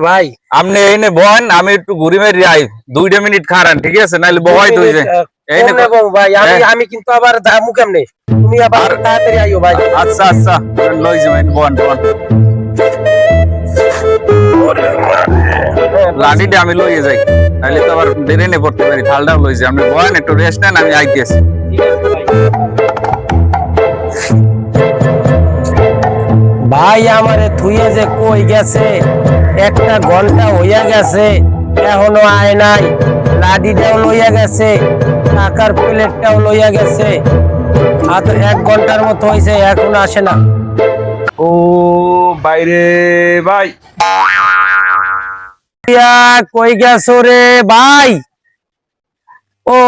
ভাই আপনি এইনে বহেন আমি একটু ঘুরি মেরি আই দুইটা মিনিট খারান ঠিক আছে নাহলে বহাই তুই যে এই নে- কেমনে বউ ভাই আমি হ্যাঁ। আমি কিন্তু আবার দামু কেমনে তুমি আবার তাড়াতাড়ি আইও ভাই আচ্ছা আচ্ছা লই যাবেন বহেন বহেন লাঠিটা আমি লইয়ে যাই নাহলে তো আবার বেরে নে পড়তে পারি থালটাও লই যাই আপনি বহেন একটু রেস্ট নেন আমি আইতেছি ঠিক আছে ভাই। ভাই আমারে থুইয়ে যে কই গেছে একটা ঘণ্টা হইয়া গেছে এখনও আয় নাই। লাডিটাও লইয়া গেছে টাকার প্লেটটাও লইয়া গেছে। আর তো এক ঘণ্টার মতো হয়েছে এখনও আসে না। ও বাইরে ভাই। কই গেছো রে ভাই? ও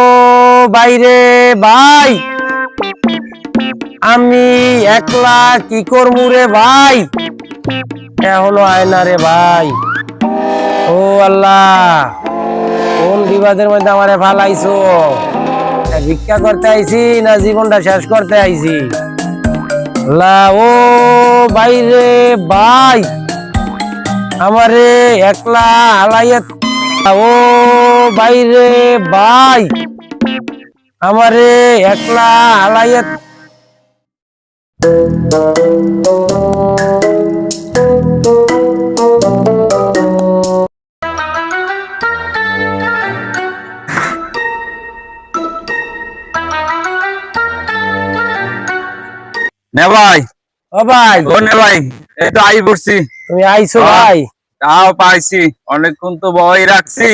বাইরে ভাই। আমি একলা কি করব রে ভাই? এখনও আয় না রে ভাই। ও আল্লাহ, কোন বিবাদের মধ্যে আমারে ফালাইছো? ভিক্ষা করতে আইছি না জীবনটা শেষ করতে আইছি? ও বাইরে ভাই, আমারে একলা হালাইয়া ও বাইরে ভাই, আমারে একলা হালাইয়া নে ভাই। ও ভাই। ও নে ভাই এই তো আই পড়ছি। তুমি আইছো। ভাই। তাও পাইছি অনেকক্ষণ তো বই রাখছি।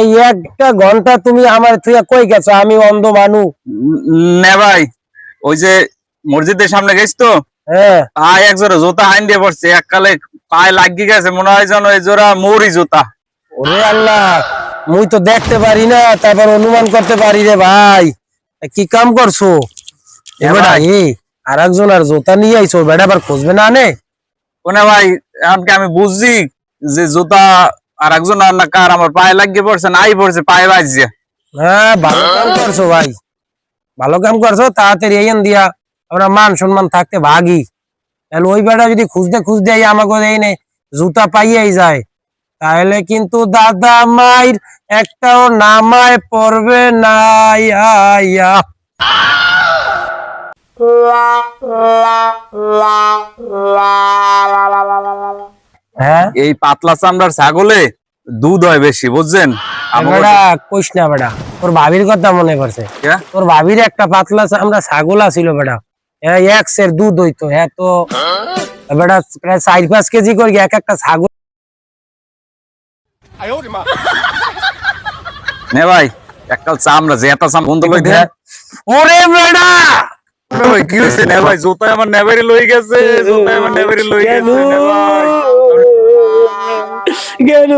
এই একটা ঘণ্টা তুমি আমার তুই কই গেছো? আমি অন্ধ মানু। নে ভাই ওই যে মসজিদের সামনে গেছ তো? হ্যাঁ। পায়ে এক জোড়া জুতা হাইন দিয়ে পড়ছে এককালে পায়ে লাগি গেছে মনে হয় যেন এই জোড়া মৌরি জুতা। ওরে আল্লাহ মুই তো দেখতে পারি না তারপর অনুমান করতে পারি রে ভাই। কি কাম করছ। আর একজন আর জোতা নিয়ে আইছো বেটা আবার খুঁজবে না নে? কোনে ভাই এমনকি আমি বুঝছি যে জুতা আর একজন আর না কার? আমার পায়ে লাগিয়ে পড়ছে নাই পড়ছে পায়ে বাজছে। হ্যাঁ ভালো কাম করছ ভাই। ভালো কাম করছ তাড়াতাড়ি এন দিয়া। আমরা মান সম্মান থাকতে ভাগি। তাহলে ওই বেটা যদি খুঁজতে খুঁজতে আমাকে এই নে জুতা পাইয়াই যায়। তাহলে কিন্তু দাদা মাইর একটাও নামায় পড়বে না ইয়া, ইয়া। হ্যাঁ? এই পাতলা চামড়ার ছাগলে দুধ হয় বেশি বুঝছেন? কইস না বেটা তোর ভাবির কথা মনে পড়ছে। তোর ভাবির একটা পাতলা আমরা ছাগল আছিল বেটা। হ্যাঁ এক সের দুধ হইতো হ্যাঁ তো বেটা প্রায় চার পাঁচ কেজি করে এক একটা ছাগল নে ভাই এককাল চামড়া যে ওরে বেটা! ভাই, কি হইছে নে ভাই? জুতা আমার নেভারি লই গেছে জুতা আমার নেভারি লই গেছে কেন